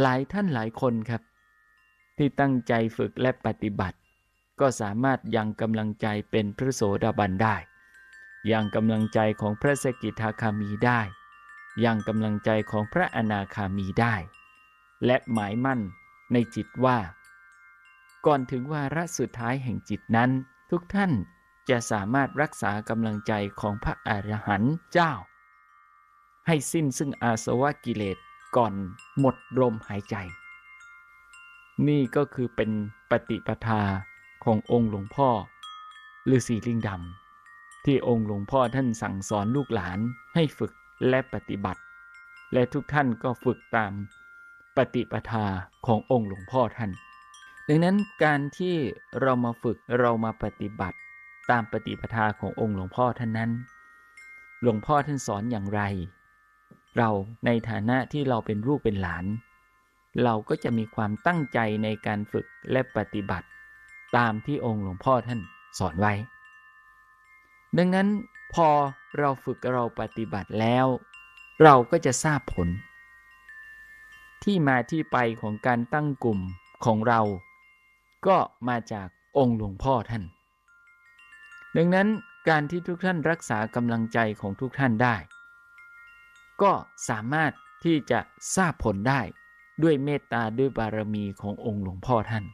หลายท่านหลายคนครับ ที่ตั้งใจฝึกและปฏิบัติ ก็สามารถยังกำลังใจเป็นพระโสดาบันได้ยังกำลังใจของพระสกิทาคามีได้ยังกำลังใจของพระอนาคามีได้ และหมายมั่นในจิตว่า ก่อนถึงวาระสุดท้ายแห่งจิตนั้น ทุกท่านจะสามารถรักษากำลังใจของพระอรหันต์เจ้า ให้สิ้นซึ่งอาสวะกิเลส ก่อนหมดลมหายใจ นี่ก็คือเป็นปฏิปทาขององค์หลวงพ่อฤาษีลิงดำที่องค์หลวงพ่อท่านสั่งสอนลูกหลานให้ฝึกและปฏิบัติ และทุกท่านก็ฝึกตามปฏิปทาขององค์หลวงพ่อท่าน ดังนั้นการที่เรามาฝึกเรามาปฏิบัติตามปฏิปทาขององค์หลวงพ่อท่านนั้น หลวงพ่อท่านสอนอย่างไร เราในฐานะที่เราเป็นลูกเป็นหลาน เราก็จะมีความตั้งใจในการฝึกและปฏิบัติ ตามที่องค์หลวงพ่อท่านสอนไว้ ดังนั้นพอเราฝึกเราปฏิบัติแล้ว เราก็จะทราบผล ที่มาที่ไปของการตั้งกลุ่มของเรา ก็มาจากองค์หลวงพ่อท่าน ดังนั้นการที่ทุกท่านรักษากำลังใจของทุกท่านได้ ก็สามารถที่จะทราบผลได้ด้วยเมตตาด้วยบารมีขององค์หลวงพ่อท่าน